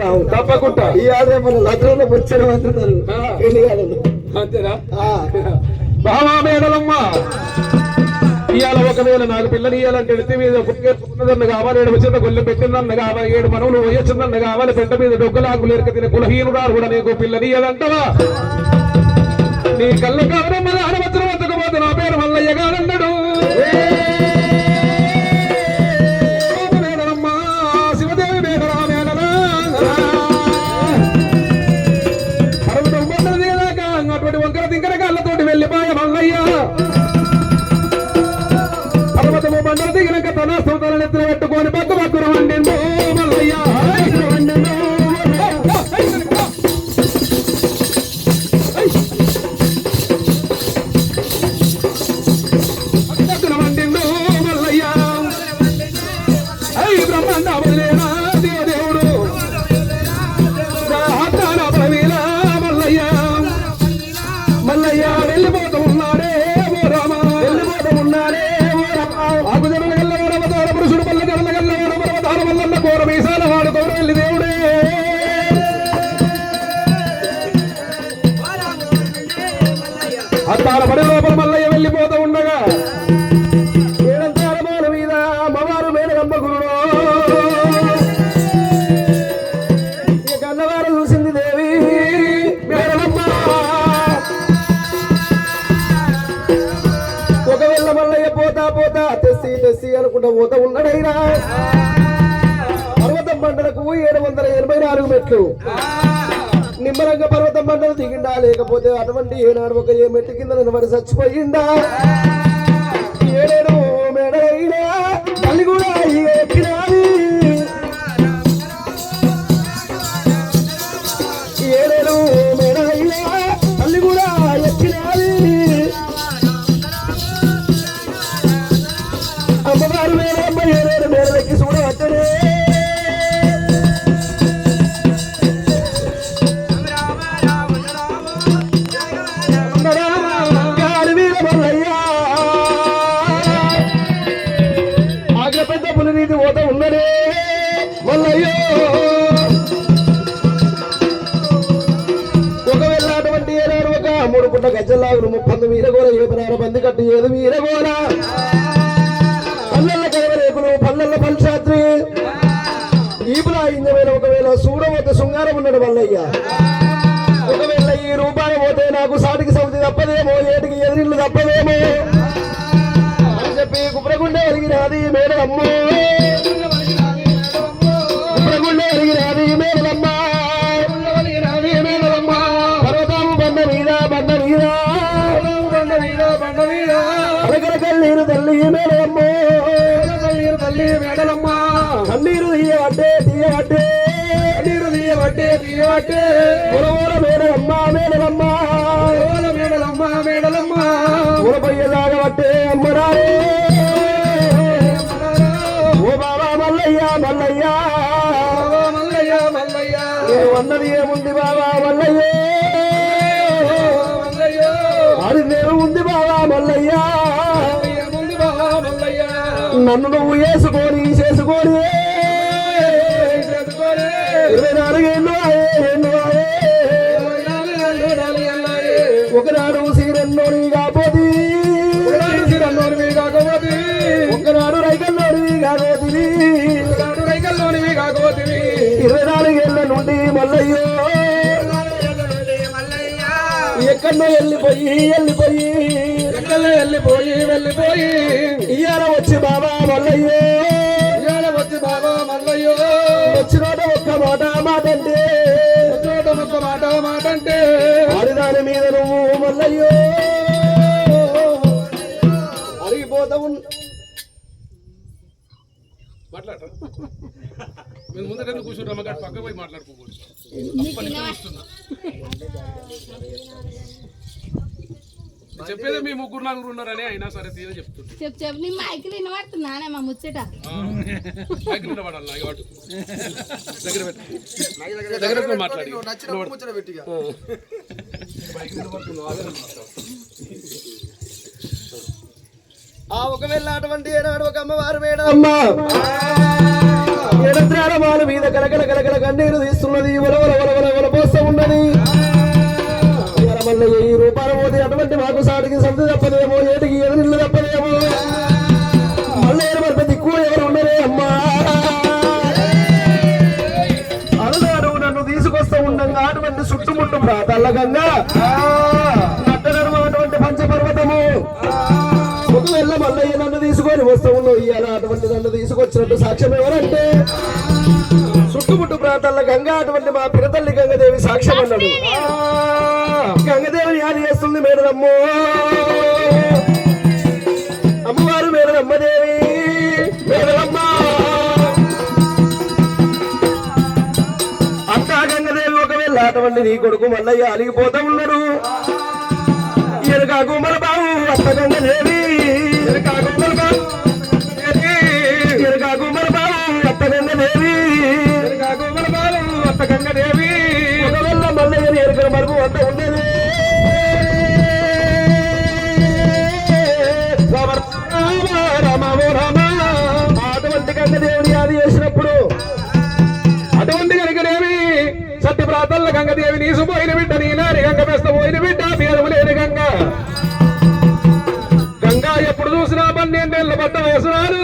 రావు. తప్పకుండా. ఈ ఆడే మన లగ్నంలో వచ్చారు అంటున్నారు కాదు అంతేనా. బావా మేడలమ్మ. ఇవాళ ఒకవేళ నాకు పిల్లని ఇయ్యాలంటే ఎత్తి మీద ఉన్నదన్న కావాలి ఏడు వచ్చిన గొల్లె పెట్టిందన్న కావాలి ఏడు మనవులు వయొచ్చిందన్న కావాలి పెంట మీద డొగ్గలాకులు ఎరక తిన కులహీనురాలు కూడా నీకు పిల్లని ఇయ్యాలంటవా? నీ కళ్ళ కావడం మన ఆడవచ్చిన వద్దకపోతే నా పేరు మల్లయ్య గారన్నాడు హత్తాన పడి లోపల మల్లయ్య వెళ్ళిపోతూ ఉండగా ఏడంతాల మాల మీద అమ్మవారు మేనగమ్మ గురుడు. ఈ కన్నవారు చూసింది దేవి మేనగమ్మ ఒకవేళ మల్లయ్య పోతా పోతా తెస్సి తెస్సి అనుకుంటా పోతా ఉన్నాడైనా పర్వతం పంటలకు ఏడు వందల ఎనభై నాలుగు మెట్లు. నిమ్మరంగ పర్వతం మండలు దిగిండా లేకపోతే అటువంటి ఏనాడు ఒక ఏ మెట్టు కింద నిలబడి చచ్చిపోయిండా? ఏడేడు మేడలైనా తల్లి కూడా మూడు పుట్ట గజ్జల్లాగురు ముప్పంది మీరగోల ఏపనార బంది కట్టు ఏది మీరగోల పల్లెల్ల కలవరేకులు పల్లెల్ల పల్శాత్రి ఈపులా ఇంజమైన ఒకవేళ సూడవద్ద శృంగారం ఉన్నాడు మల్లయ్య ఒకవేళ ఈ రూపాయి పోతే నాకు సాటికి సమితి తప్పదేమో ఏటికి ఎదిరిల్లు తప్పదేమో అని చెప్పి కుప్రగుండె ఎరిగినది మేడలమ్మ కుప్రగుండె మేడలమ్మ. ఉరపయ్యలాగబట్టే అమ్మరారే. ఓ బాబా మల్లయ్య మల్లయ్య. మల్లయ్య మల్లయ్య. అన్నది ఏముంది బాబా మల్లయ్య? అది నేను ఉంది బాబా మల్లయ్య. నన్ను నువ్వు వేసుకొని చేసుకొని. ఇరవై నాలుగు ఏళ్ళు ఎక్కడో వెళ్ళిపోయి వెళ్ళిపోయి. ఎక్కడో వెళ్ళిపోయి వెళ్ళిపోయి. ఇయ్యాల వచ్చి బాబా మల్లయ్యో. ఇయ్యాల వచ్చి బాబా మల్లయ్యో. వచ్చినోట ఒక్క మాట మాట అంటే. వచ్చినోట ఒక్క మాట మాట అంటే. ఆడిదాని మీద నువ్వు మల్లయ్యో. అరిగిపోతా ఉన్ మాట్లాడరా మీరు ముందర ఎందుకు కూర్చుంటారు అమ్మగారు పక్క పోయి మాట్లాడుకోకూడదు చెప్పేది మీ ముగ్గురు నలుగురు ఉన్నారని అయినా సరే తీరే చెప్తుంది చెప్పు చెప్పు. నీ మైకి వినబడుతున్నానే మా ముచ్చట? నిలబడాలి నాకు వాడు దగ్గర పెట్టు. దగ్గర పెట్టుకొని మాట్లాడి. అదే మాట్లాడు. ఆ. ఒకవేళ అటువంటి ఏనాడు ఒక అమ్మవారు మేడం అమ్మ! ఎడద్రారమాల మీద కలకల కలకల కన్నీరు తీస్తున్నది. వల వల వల వల ఉన్నది. ఈ రూపాయలు పోతే అటువంటి మాకు సాటికి సంత తప్పదేమో ఏటికి ఎదురిల్లు తప్పదేమో. మళ్ళీ మరి పెద్ద ఎక్కువ ఎవరు ఉండరే అమ్మా. అరునాడు నన్ను తీసుకొస్తా ఉండగా అటువంటి చుట్టుముట్టు ప్రాతల్లకంగా నట్టనడుమ అటువంటి పంచపర్వతము. ఒకవేళ మల్లయ్య తీసుకొని వస్తూ ఉన్నావు ఇవాళ అటువంటి నన్ను తీసుకొచ్చినట్టు సాక్ష్యం ఎవరంటే? చుట్టుముట్టు ప్రాంతాల్లో గంగా అటువంటి మా పిరతల్లి గంగదేవి సాక్ష్యం అన్నాడు. గంగదేవిని యాది చేస్తుంది మేడదమ్మో అమ్మవారు మేడదమ్మదేవి మేడదమ్మ అంతా గంగదేవి ఒకవేళ అటువంటి నీ కొడుకు మల్లయ్య అలిగిపోతా ఉన్నాడు. ఎరుగాకు మన బావు అత్త గంగదేవి. నీసు పోయిన బిడ్డ నీలారి గంగ మెస్త పోయిన బిడ్డ పేరు లేని గంగ. గంగా ఎప్పుడు చూసినా పన్నెండు నెలల బట్ట వేసినారు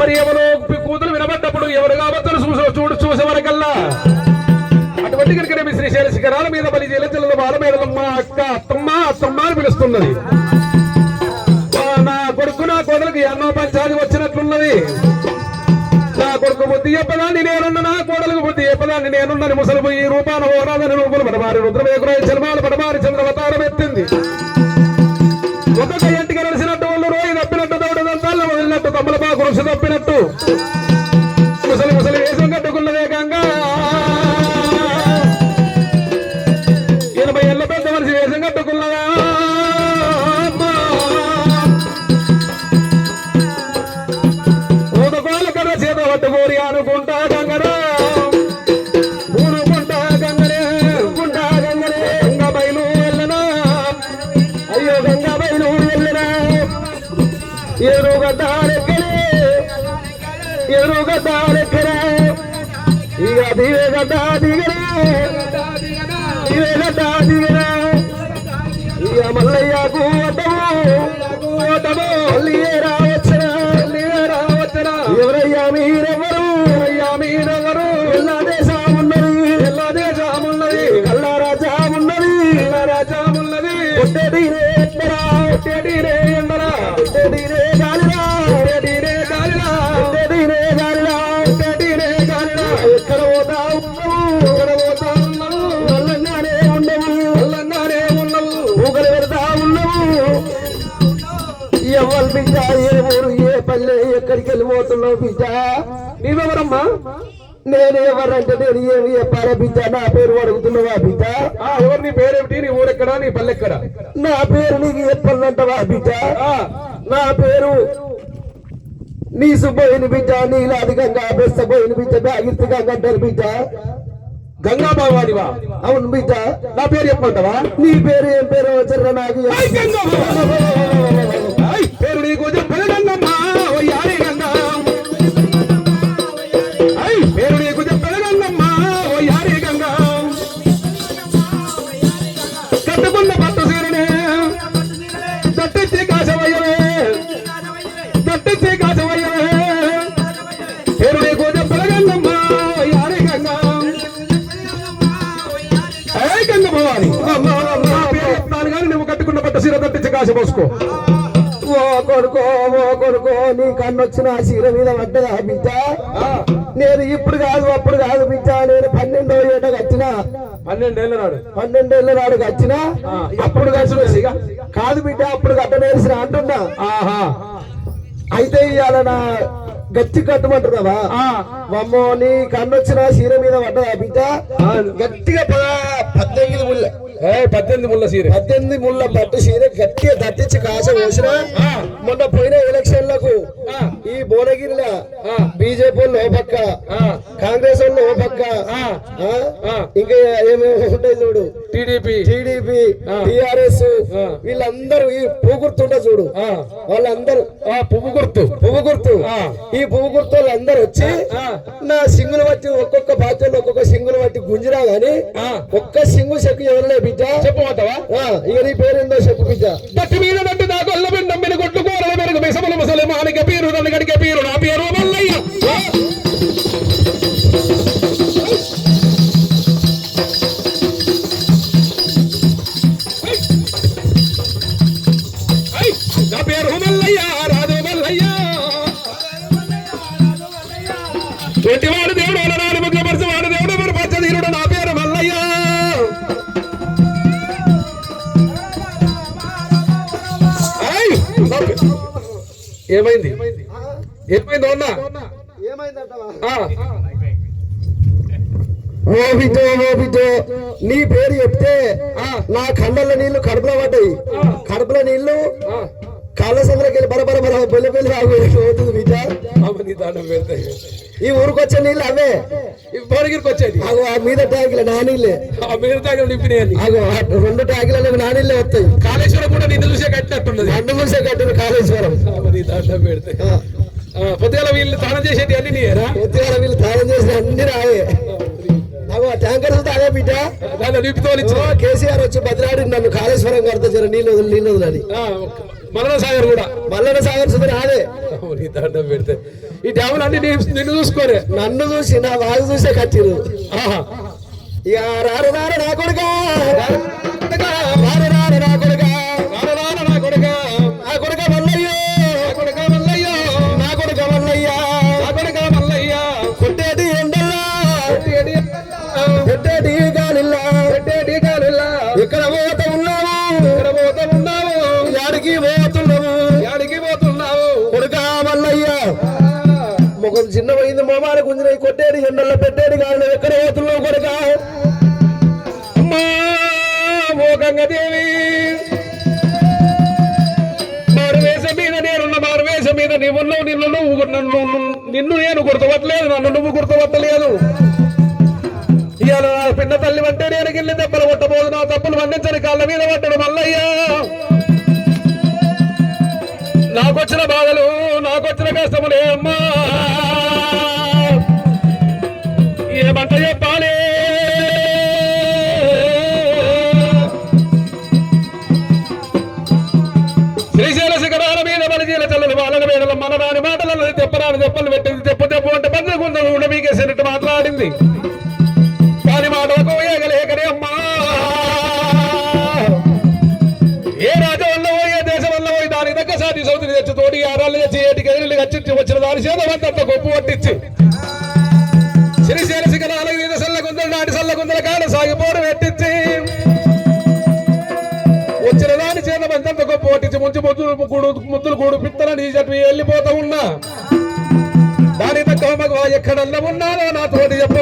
మరి ఎవరో కూతురు వినబడ్డప్పుడు ఎవరు కావచ్చని చూసే చూడు చూసే వరకల్లా. అటువంటి కనుక శ్రీశైల శిఖరాల మీద బలి జలచల బాలమేడలమ్మ అక్క అత్తమ్మ అత్తమ్మ అని పిలుస్తున్నది. నా కొడుకు నా కోడలకు ఎన్నో పంచాది వచ్చినట్లున్నది. కొడుకు బుద్ధి చెప్పదాన్ని నేనున్న నా కోడలకు బుద్ధి చెప్పదాన్ని నేనున్నని ముసలు ఈ రూపాన ఓరాదని రూపులు పడమారి రుద్రవేకురాయ చర్మాలు పడమారి చంద్రవతారం ఎత్తింది. ఒక్కొక్క ఇంటికి కలిసినట్టు వాళ్ళు రోయి తప్పినట్టు దౌడ దంతాల్లో వదిలినట్టు తమ్ముల తమ్మలపాకు రుషి తప్పినట్టు. ఎరుగడ్డారెక్కడే ఇక దివే దిగరా? దివే దిగరా? ఇక మల్లయ్యకు అడ్డము అడ్డము మళ్ళీ రావచ్చరా? రావచ్చరా? ఎవరయ్యా మీరెవరు అయ్యా మీరెవరు ఎల్లా దేశమున్నది. ఎల్లా దేశామున్నది. కల్లా రాజామున్నది కల్లా రాజామున్నది కొట్టేటినే ఎండరా కొట్టేటినే ఎండరా ఎక్కడికి వెళ్ళిపోతున్నావు బిడ్డ? నీవెవరమ్మా నేను ఎవరంటే నేను ఏమి చెప్పాలా బిడ్డ? నా పేరు అడుగుతున్నావా బిడ్డ? ఆ ఎవరు నీ పేరేమిటి? నీ ఊరెక్కడా? నీ పల్లెక్కడా? నా పేరు నీకు చెప్పాలంటవా బిడ్డ? ఆ, నా పేరు నీ సుబ్బోయిన బిడ్డ నీలాది గంగా బెస్తపోయిన బిడ్డ బ్యాగిర్తి గంగ అంటారు బిడ్డ. గంగా భవానివా అవును బిడ్డ. నా పేరు చెప్పమంటావా? నీ పేరు ఏం పేరు? వచ్చారా నాకు పేరు నీకు చెప్పను కాస పోసుకో ఓ కొడుకో ఓ కొడుకో నీ కన్నొచ్చిన చీర మీద పడ్డదా బిడ్డ? నేను ఇప్పుడు కాదు అప్పుడు కాదు బిడ్డ నేను పన్నెండో ఏట కట్టిన. పన్నెండేళ్ళ నాడు పన్నెండేళ్ళ నాడు కట్టిన. అప్పుడు ఇక? కాదు బిడ్డ అప్పుడు కట్టనేసిన అంటున్నా. ఆహా. అయితే ఇవాళ నా గట్టి కట్టమంటున్నావా? ఆ, మమ్మో నీ కన్నొచ్చిన చీర మీద పడ్డదా బిడ్డ. గట్టిగా పద- పద్దెనిమిది పద్దెనిమిది ముళ్ళ సీర పద్దెనిమిది ముళ్ళ పట్టు చీర గట్టిగా దట్టించి కాస పోసిన. మొన్న పోయిన ఎలక్షన్లకు. ఈ భువనగిరిలో ఆ. బీజేపీ వాళ్ళు ఓ పక్క ఆ. కాంగ్రెస్ వాళ్ళు ఓ పక్క. ఇంకా ఏమేమి ఉంటాయి చూడు టీడీపీ. టిఆర్ఎస్. వీళ్ళందరూ ఈ పువ్వు గుర్తుంటే చూడు. వాళ్ళందరూ ఆ పువ్వు గుర్తు పువ్వు గుర్తు. ఈ పువ్వు గుర్తు వాళ్ళందరూ వచ్చి ఆ. నా సింగులు బట్టి ఒక్కొక్క బాధ్యతలు ఒక్కొక్క సింగులు బట్టి గుంజిరా గాని. ఒక్క సింగు చెక్కు ఎవరులే బిడ్డ చెప్పమంటావా ఆ, ఇక నీ పేరేందో చెప్పు బిడ్డ మీద దట్టి నా గొల్ల బిడ్డ మీద కొట్టు కూరల మెరుగు మిసములు ముసలి మానిక పీరు నన్ను గడిక పీరు నా పేరు మల్లయ్య. నా పేరు మల్లయ్య రాజు మల్లయ్య. వాడు దేవుడు నాలుగు ముగ్గుల దేవుడు మరి పచ్చదీరుడు నా పేరు మల్లయ్య. ఏమైంది? ఏమైంది అన్నా? ఏమైందంటవా ఆ, ఓ బిడ్డో ఓ బిడ్డో నీ పేరు చెప్తే ఆ. నా కళ్ళల్లో నీళ్ళు కడుపులో పడ్డాయి. కడుపులో నీళ్ళు. కాళ్ళ సందులోకి వెళ్ళి బరబర బర బెల్లి రాగు అవుతుంది బిడ్డ అమ్మ నీ దండం పెడతాయి. ఈ ఊరికొచ్చే నీళ్ళు అవే. వచ్చేది. ఆగో ఆ మీద ట్యాంకుల నా నీళ్ళే ఆ మీరు తాగిన నింపినాయని రెండు ట్యాంకులలో నా నీళ్ళే వస్తాయి. కాళేశ్వరం కూడా నిన్ను చూసే కట్టినట్టున్నది రెండు మూసే కట్టిన కాళేశ్వరం. దండం పెడతాయి. పొద్దుగాల వీళ్ళు స్నానం చేసేటి అన్ని నీయేనా? పొద్దుగాల వీళ్ళు తాళం చేసిన అన్ని రాయే. అగో ట్యాంకర్ అదే బిడ్డ. దాన్ని నింపుతోనిచ్చు ఓ, కేసీఆర్ వచ్చి బదిలాడి నన్ను కాళేశ్వరం కడతా జర నీళ్ళు వదిలి నీళ్ళు వదిలని. మరణ సాగర్ కూడా. మల్లన్న సాగర్ సుధర నీ దండం పెడితే. ఈ డ్యాములు అన్ని నిన్ను చూసుకోరే. నన్ను చూసి నా వాగు చూసే కట్టిరు. ఇక రారు రారు నా కొడుక. ఎక్కడ పోతున్నావు కొడుక? అమ్మా ఓ గంగదేవి. మారువేషం మీద నేనున్న మారువేషం మీద నీవున్నావు నిన్ను నువ్వు నన్ను నిన్ను నేను గుర్తుపట్టలేదు నన్ను నువ్వు గుర్తుపట్టలేదు. ఇవాళ నా పిన్న తల్లి అంటే నేను గిల్లి దెబ్బలు కొట్టబోదు నా తప్పులు వండించని కాళ్ళ మీద పట్టడు మల్లయ్యా. నాకొచ్చిన బాధలు నాకొచ్చిన కష్టములే అమ్మా. ఏమంట చెప్పాలి శ్రీశైల శిఖరాల మీద బలిజీల చల్లలు వాళ్ళ వేడల మనరాని మాటలను తెప్పరాని తెప్పలు పెట్టింది తెప్ప తెప్పు అంటే పంచకుండా ఉండ మీకేసినట్టు మాట్లాడింది. కాని మాటలకు ఏగలేకనే అమ్మా. ఏ రాజ వల్ల ఏ దేశం వల్ల దాని దగ్గర సాటి సౌతిని తెచ్చి తోడి ఆరాళ్ళు తెచ్చి ఏటికి వచ్చిన దాని చేత గొప్ప పట్టించి ముద్దులు ముద్దులు కూడు పిత్తలని చెప్పి వెళ్ళిపోతా ఉన్నా. దాని తక్కువ ఎక్కడన్నా ఉన్నారో నాతో చెప్ప.